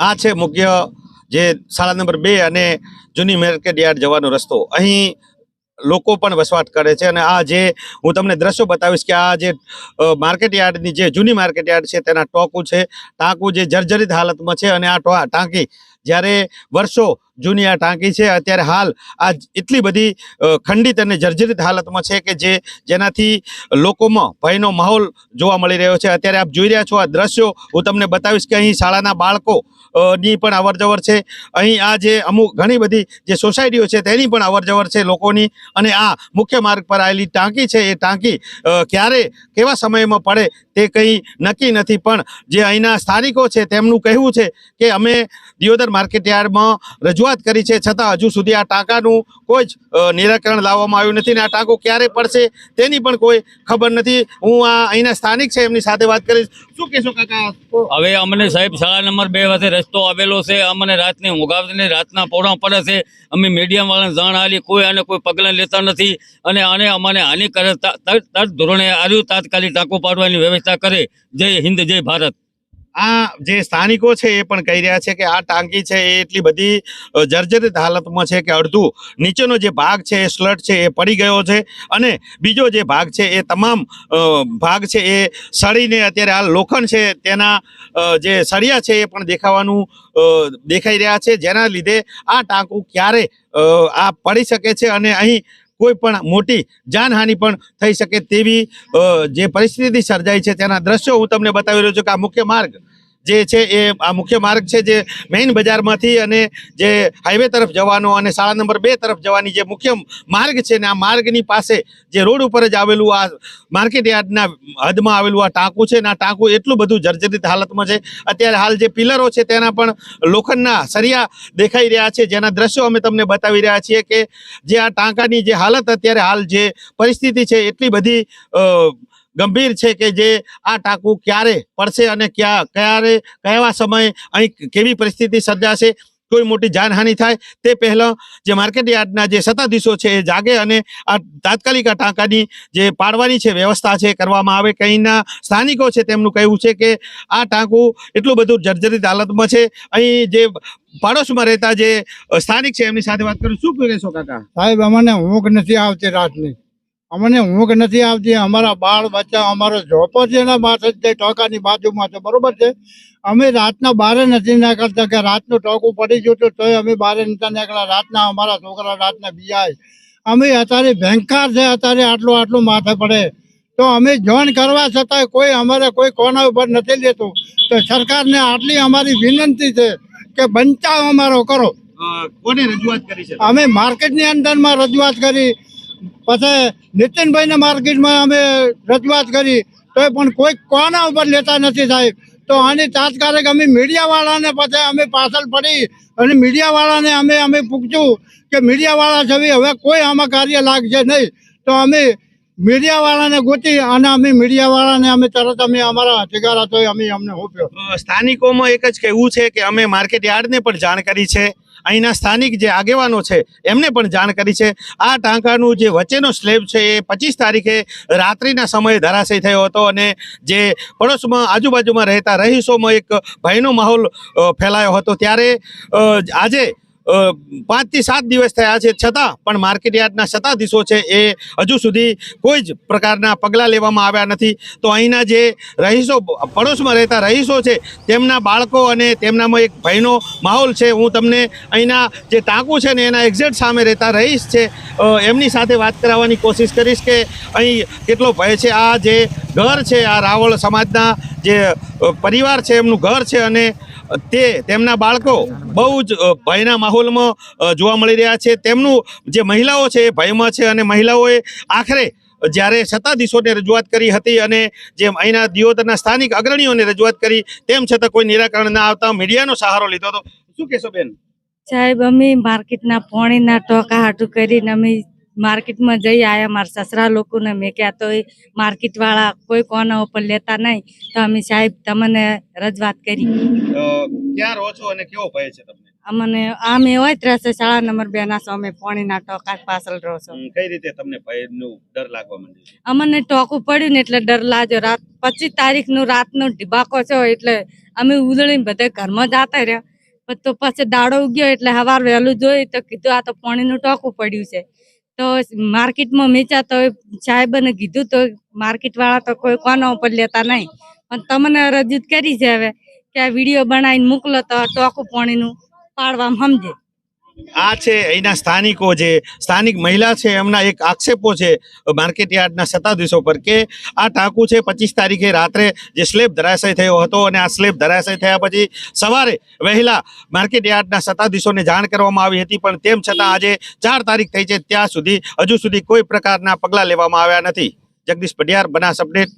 આ છે મુખ્ય જે શાળા નંબર બે અને જૂની માર્કેટ યાર્ડ જવાનો રસ્તો. અહીં લોકો પણ વસવાટ કરે છે અને આ જે હું તમને દ્રશ્યો બતાવીશ કે આ જે માર્કેટ યાર્ડની જે જૂની માર્કેટ યાર્ડ છે તેના ટોકું છે. ટાંકું જે જર્જરિત હાલતમાં છે અને આ ટાંકી જ્યારે વર્ષો જૂની આ ટાંકી છે, અત્યારે હાલ આ એટલી બધી ખંડિત અને જર્જરિત હાલતમાં છે કે જે જેનાથી લોકોમાં ભયનો માહોલ જોવા મળી રહ્યો છે. અત્યારે આપ જોઈ રહ્યા છો આ દ્રશ્યો. હું તમને બતાવીશ કે અહીં શાળાના બાળકો ની પણ અવર જવર છે. અહીં આ જે અમુક ઘણી બધી જે સોસાયટીઓ છે તેની પણ અવર જવર છે લોકોની. અને આ મુખ્ય માર્ગ પર આવેલી ટાંકી છે, એ ટાંકી ક્યારે, કેવા સમયમાં પડે તે કંઈ નક્કી નથી, પણ જે અહીંના સ્થાનિકો છે તેમનું કહેવું છે કે અમે દિયોદર માર્કેટ યાર્ડમાં રજૂઆત કરી છે, છતાં હજુ સુધી આ ટાંકાનું કોઈ જ નિરાકરણ લાવવામાં આવ્યું નથી ને આ ટાંકો ક્યારે પડશે તેની પણ કોઈ ખબર નથી. હું આ અહીંના સ્થાનિક છે, એમની સાથે વાત કરીશ. શું કહેશો કાકા? હવે અમને સાહેબ, શાળા નંબર બે વચ્ચે રસ્તો આવેલો છે, અમને રાતની ઊંઘ રાતના પોણા પડે છે. અમે મીડિયાવાળાને જાણ આલી, કોઈ આને કોઈ પગલાં લેતા નથી. અને આને અમને હાનિ કરે ધોરણે આવ્યું તાત્કાલિક ટાંકો પાડવાની વ્યવસ્થા કરે. જય હિન્દ, જય ભારત. આ જે સ્થાનિકો છે એ પણ કહી રહ્યા છે કે આ ટાંકી છે એ એટલી બધી જર્જરિત હાલતમાં છે કે અડધું. નીચેનો જે ભાગ છે એ સ્લટ છે એ પડી ગયો છે અને બીજો જે ભાગ છે એ તમામ ભાગ છે એ સળીને અત્યારે આ લોખંડ છે તેના જે સળિયા છે એ પણ દેખાવાનું દેખાઈ રહ્યા છે. જેના લીધે આ ટાંકું ક્યારે આ પડી શકે છે અને અહીં કોઈ પણ મોટી જાનહાનિ પણ થઈ શકે તેવી જે પરિસ્થિતિ સર્જાઈ છે તેના દ્રશ્યો હું તમને બતાવી રહ્યો છું કે આ મુખ્ય માર્ગ જે છે એ આ મુખ્ય માર્ગ છે જે મેઇન બજારમાંથી અને જે હાઈવે તરફ જવાનો અને શાળા નંબર બે તરફ જવાની જે મુખ્ય માર્ગ છે ને આ માર્ગની પાસે જે રોડ ઉપર જ આવેલું આ માર્કેટ યાર્ડના હદમાં આવેલું આ ટાંકું છે ને આ ટાંકું એટલું બધું જર્જરિત હાલતમાં છે. અત્યારે હાલ જે પિલરો છે તેના પણ લોખંડના સરિયા દેખાઈ રહ્યા છે. જેના દ્રશ્યો અમે તમને બતાવી રહ્યા છીએ કે જે આ ટાંકાની જે હાલત અત્યારે હાલ જે પરિસ્થિતિ છે, એટલી બધી ગંભીર છે કે જે આ ટાંકું ક્યારે પડશે અને ક્યાં, ક્યારે, કયા સમયે અહીં કેવી પરિસ્થિતિ સર્જાશે, કોઈ મોટી જાનહાનિ થાય, તે પહેલાં જે માર્કેટ યાર્ડના જે સત્તાધીશો છે એ જાગે અને આ તાત્કાલિક આ ટાંકાની જે પાડવાની છે વ્યવસ્થા છે કરવામાં આવે. કંઈના સ્થાનિકો છે તેમનું કહેવું છે કે આ ટાંકું એટલું બધું જર્જરિત હાલતમાં છે. અહીં જે પાડોશમાં રહેતા જે સ્થાનિક છે એમની સાથે વાત કરું. શું કહેશો કાકા? સાહેબ, અમને ઊંઘ નથી આવતી રાતની. અમને ઊંઘ નથી આવતી અમારા બાળ બચ્ચા અમારો ઝોપો છે એના માથે જ તે ટોકાની બાજુમાં છે બરોબર છે? અમે રાતના બારે નથી નીકળતા કે રાતનું ટોકું પડી ગયું હતું તોય અમે બારે નતા નીકળ્યા. રાતના અમારા છોકરા રાતના બિયાય અમે અત્યારે ભયંકર છે અત્યારે આટલું આટલું માથે પડે. તો અમે જોઈન કરવા છતાંય કોઈ અમારે કોઈ કોના ઉપર નથી લેતું. તો સરકારને આટલી અમારી વિનંતી છે કે બંચાવ અમારો કરો. કોને રજૂઆત કરી છે? અમે માર્કેટની અંદરમાં રજૂઆત કરી. પછી નીતિનભાઈને માર્કેટમાં અમે રજૂઆત કરી તો પણ કોઈ કોના ઉપર લેતા નથી સાહેબ. તો આની તાત્કાલિક અમે મીડિયાવાળાને પછી અમે પાછળ પડી અને મીડિયાવાળાને અમે અમે પૂછ્યું કે મીડિયાવાળા છે, હવે કોઈ આમાં કાર્ય લાગશે નહીં. તો અમે મીડિયાવાળાને ગોતી અને અમે મીડિયાવાળાને અમે તરત અમે અમારા હતો એ અમે અમને હોપ્યો સ્થાનિકોમાં એક જ કહેવું છે કે અમે માર્કેટ યાર્ડને પણ જાણ કરી છે, અહીંના સ્થાનિક જે આગેવાનો છે એમને પણ જાણ કરી છે. આ ટાંકાનું જે વચ્ચેનો સ્લેબ છે એ પચીસ તારીખે રાત્રિના સમયે ધરાશય થયો હતો અને જે પડોશમાં આજુબાજુમાં રહેતા રહીશોમાં એક ભયનો માહોલ ફેલાયો હતો. ત્યારે આજે પાંચથી સાત દિવસ થયા છે છતાં, પણ માર્કેટ યાર્ડના સત્તાધીશો છે એ હજુ સુધી કોઈ જ પ્રકારના પગલાં લેવામાં આવ્યા નથી. તો અહીંના જે રહીશો, પડોશમાં રહેતા રહીશો છે, તેમના બાળકો અને તેમનામાં એક ભયનો માહોલ છે. હું તમને અહીંના જે ટાંકું છે ને, એના એક્ઝેક્ટ સામે રહેતા રહીશ છે એમની સાથે વાત કરાવવાની કોશિશ કરીશ કે અહીં કેટલો ભય છે. આ જે ઘર છે, આ રાવળ સમાજના જે પરિવાર છે, એમનું ઘર છે અને તે તેમના બાળકો બહુ જ ભયના માહોલમાં જોવા મળી રહ્યા છે. તેમનું જે મહિલાઓ છે એ ભયમાં છે અને મહિલાઓએ આખરે જ્યારે સત્તાધીશોને રજૂઆત કરી હતી અને જે અહીંના દિયોદરના સ્થાનિક અગ્રણીઓને રજૂઆત કરી, તેમ છતાં કોઈ નિરાકરણ ના આવતા મીડિયાનો સહારો લીધો હતો. શું કહેશો બેન? સાહેબ, અમે માર્કેટના પોણીના ટોકા હાટું કરીને અમે માર્કેટમાં જઈ આયા. મારા સસરા લોકોને મેં ક્યાં તો માર્કેટ વાળા કોઈ કોના ઉપર લેતા નહીં. તો અમે સાહેબ તમને રજૂઆત કરી. ક્યાં રહો છો અને કેવો ભય છે તમને? અમને આમ એવા જ રહેશે શાળા નંબર બે ના સામે પાણીના ટોકા પાછળ રહો છો. કઈ રીતે તમને ભયનું ડર લાગવા માંડ્યું અમને ટોકું પડ્યું ને એટલે ડર લાગ્યો. રાત પચીસ તારીખનું રાતનો ઢીબાકો છે એટલે અમે ઉધળીને બધા ઘરમાં જતા રહ્યા. તો પછી દાડો ઉગ્યો એટલે સવાર વહેલું જોયું તો કીધું આ તો પાણીનું ટોકું પડ્યું છે. તો માર્કેટમાં હોય, સાહેબ સાહેબને કીધું તો માર્કેટ વાળા તો કોઈ કોના ઉપર લેતા નહીં. પણ તમને રજૂત કરી છે હવે કે આ વીડિયો બનાવીને મોકલો તો ટોકું પાણીનું પાડવામાં સમજે. આ છે અહીંના સ્થાનિકો જે, સ્થાનિક મહિલા છે, એમના એક આક્ષેપો છે માર્કેટ યાર્ડના સત્તાધીશો પર કે આ ટાંકુ છે પચીસ તારીખે રાત્રે જે સ્લેબ ધરાશય થયો હતો અને આ સ્લેબ ધરાશય થયા પછી સવારે વહેલા માર્કેટ યાર્ડના સત્તાધીશોને જાણ કરવામાં આવી હતી, પણ તેમ છતાં આજે ચાર તારીખ થઈ છે, ત્યાં સુધી હજુ સુધી કોઈ પ્રકારના પગલાં લેવામાં આવ્યા નથી. જગદીશ પડિયાર બનાસ અપડેટ.